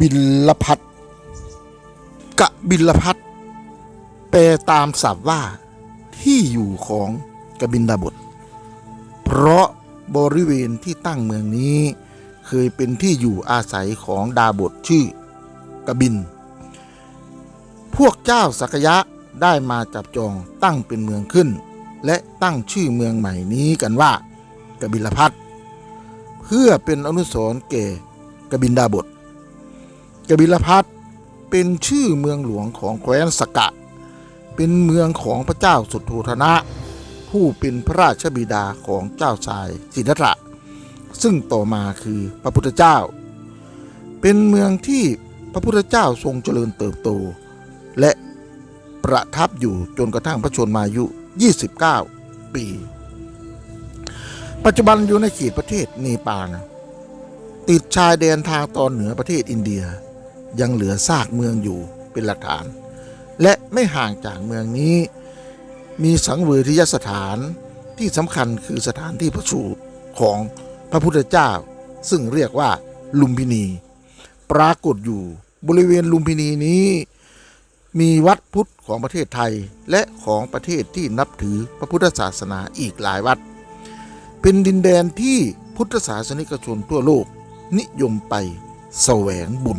บิลพัทกบิลพัทแปลตามศัพท์ว่าที่อยู่ของกบินดาบท เพราะบริเวณที่ตั้งเมืองนี้ เคยเป็นที่อยู่อาศัยของดาบทชื่อกบิน พวกเจ้าสักยะได้มาจับจองตั้งเป็นเมืองขึ้น และตั้งชื่อเมืองใหม่นี้กันว่ากบิลพัทเพื่อเป็นอนุสรณ์แก่กบินดาบท บิลพัทเป็นชื่อเมืองหลวงของแคว้นสกะ เป็นเมืองของพระเจ้าสุโธธนะ ผู้เป็นพระราชบิดาของเจ้าชายสิทธัตถะซึ่งต่อมาคือพระพุทธเจ้า เป็นเมืองที่พระพุทธเจ้าทรงเจริญเติบโต และประทับอยู่จนกระทั่งพระชนมายุ 29 ปี ปัจจุบันอยู่ในเขตประเทศเนปาลติดชายแดนทางตอนเหนือประเทศอินเดีย ยังเหลือซากเมืองอยู่เป็นหลักฐาน และไม่ห่างจากเมืองนี้ มีสังเวยทิยสถานที่สำคัญคือสถานที่ประสูติของพระพุทธเจ้า ซึ่งเรียกว่าลุมพินี ปรากฏอยู่บริเวณลุมพินีนี้ มีวัดพุทธของประเทศไทยและของประเทศที่นับถือพระพุทธศาสนาอีกหลายวัด เป็นดินแดนที่พุทธศาสนิกชนทั่วโลกนิยมไปแสวงบุญ